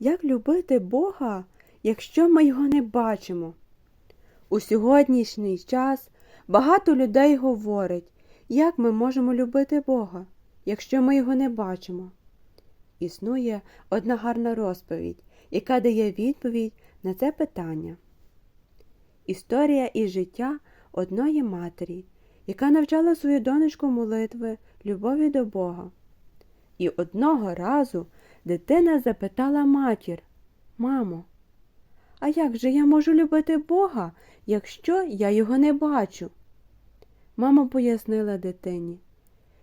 Як любити Бога, якщо ми його не бачимо? У сьогоднішній час багато людей говорить, як ми можемо любити Бога, якщо ми його не бачимо. Існує одна гарна розповідь, яка дає відповідь на це питання. Історія із життя одної матері, яка навчала свою донечку молитви любові до Бога. І одного разу дитина запитала матір Мамо, а як же я можу любити Бога, якщо я його не бачу? Мама пояснила дитині,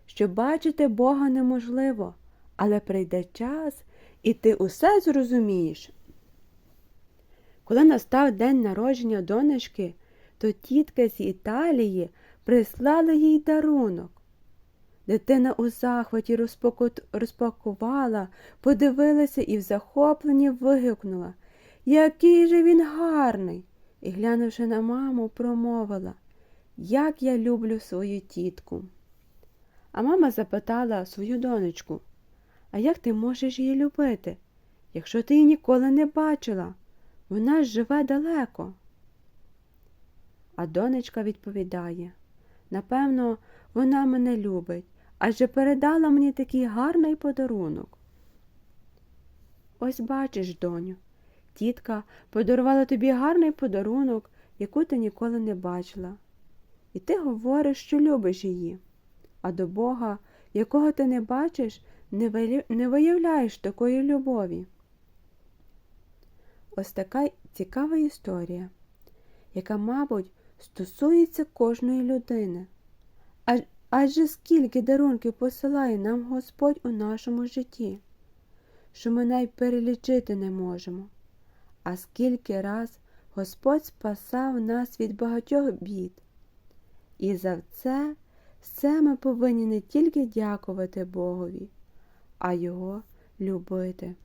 що бачити Бога неможливо, але прийде час, і ти усе зрозумієш. Коли настав день народження донечки, то тітка з Італії прислали їй дарунок. Дитина у захваті розпаку- розпакувала, подивилася і в захопленні вигукнула Який же він гарний! І, глянувши на маму, промовила Як я люблю свою тітку. А мама запитала свою донечку А як ти можеш її любити, якщо ти її ніколи не бачила? Вона ж живе далеко. А донечка відповідає Напевно, вона мене любить, адже передала мені такий гарний подарунок. Ось бачиш, доню, тітка подарувала тобі гарний подарунок, яку ти ніколи не бачила. І ти говориш, що любиш її, а до Бога, якого ти не бачиш, не виявляєш такої любові. Ось така цікава історія, яка, мабуть, стосується кожної людини. Адже скільки дарунків посилає нам Господь у нашому житті, що ми навіть перелічити не можемо. А скільки раз Господь спасав нас від багатьох бід. І за це все ми повинні не тільки дякувати Богові, а Його любити.